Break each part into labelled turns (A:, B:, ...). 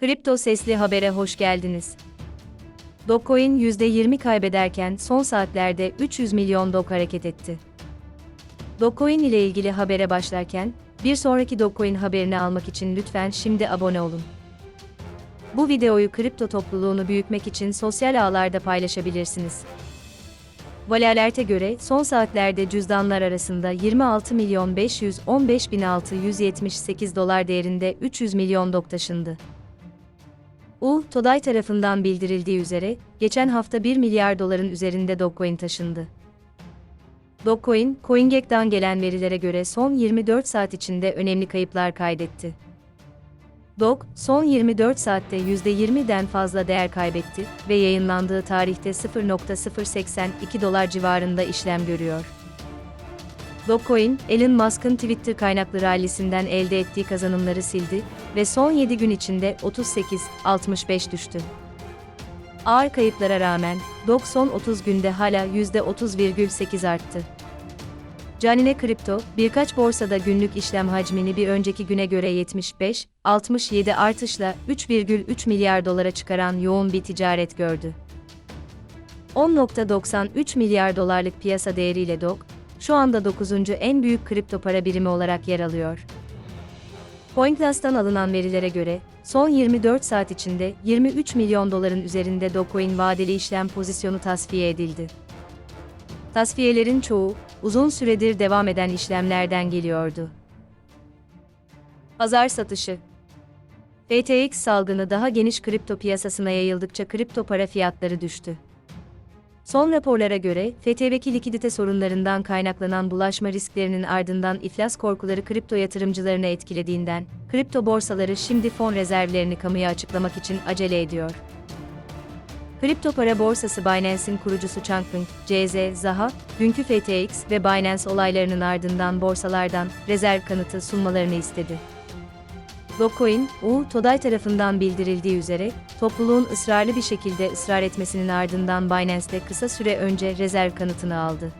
A: Kripto Sesli Haber'e hoş geldiniz. Dogecoin %20 kaybederken son saatlerde 300 milyon dok hareket etti. Dogecoin ile ilgili habere başlarken, bir sonraki Dogecoin haberini almak için lütfen şimdi abone olun. Bu videoyu kripto topluluğunu büyütmek için sosyal ağlarda paylaşabilirsiniz. Vali Alert'e göre son saatlerde cüzdanlar arasında 26 milyon 515 bin 678 dolar değerinde 300 milyon dok taşındı. U, Today tarafından bildirildiği üzere, geçen hafta 1 milyar doların üzerinde Dogecoin taşındı. Dogecoin, CoinGecko'dan gelen verilere göre son 24 saat içinde önemli kayıplar kaydetti. Dog, son 24 saatte %20'den fazla değer kaybetti ve yayınlandığı tarihte 0.082 dolar civarında işlem görüyor. Dogecoin, Elon Musk'ın Twitter kaynaklı rallisinden elde ettiği kazanımları sildi ve son 7 gün içinde 38.65 düştü. Ağır kayıplara rağmen, Dog son 30 günde hala %30,8 arttı. Canine Kripto, birkaç borsada günlük işlem hacmini bir önceki güne göre 75-67 artışla 3,3 milyar dolara çıkaran yoğun bir ticaret gördü. 10.93 milyar dolarlık piyasa değeriyle Dog, şu anda 9. en büyük kripto para birimi olarak yer alıyor. CoinClass'tan alınan verilere göre, son 24 saat içinde 23 milyon doların üzerinde Dogecoin vadeli işlem pozisyonu tasfiye edildi. Tasfiyelerin çoğu, uzun süredir devam eden işlemlerden geliyordu. Pazar satışı FTX salgını daha geniş kripto piyasasına yayıldıkça kripto para fiyatları düştü. Son raporlara göre, FTV'deki likidite sorunlarından kaynaklanan bulaşma risklerinin ardından iflas korkuları kripto yatırımcılarını etkilediğinden, kripto borsaları şimdi fon rezervlerini kamuya açıklamak için acele ediyor. Kripto para borsası Binance'in kurucusu Changpeng, CZ, Zaha, dünkü FTX ve Binance olaylarının ardından borsalardan rezerv kanıtı sunmalarını istedi. Dogecoin, U, Today tarafından bildirildiği üzere, topluluğun ısrarlı bir şekilde ısrar etmesinin ardından Binance'de kısa süre önce rezerv kanıtını aldı.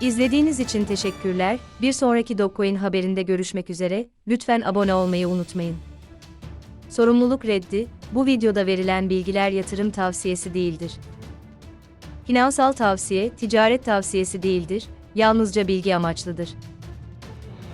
A: İzlediğiniz için teşekkürler. Bir sonraki Dogecoin haberinde görüşmek üzere. Lütfen abone olmayı unutmayın. Sorumluluk reddi, bu videoda verilen bilgiler yatırım tavsiyesi değildir. Finansal tavsiye, ticaret tavsiyesi değildir, yalnızca bilgi amaçlıdır.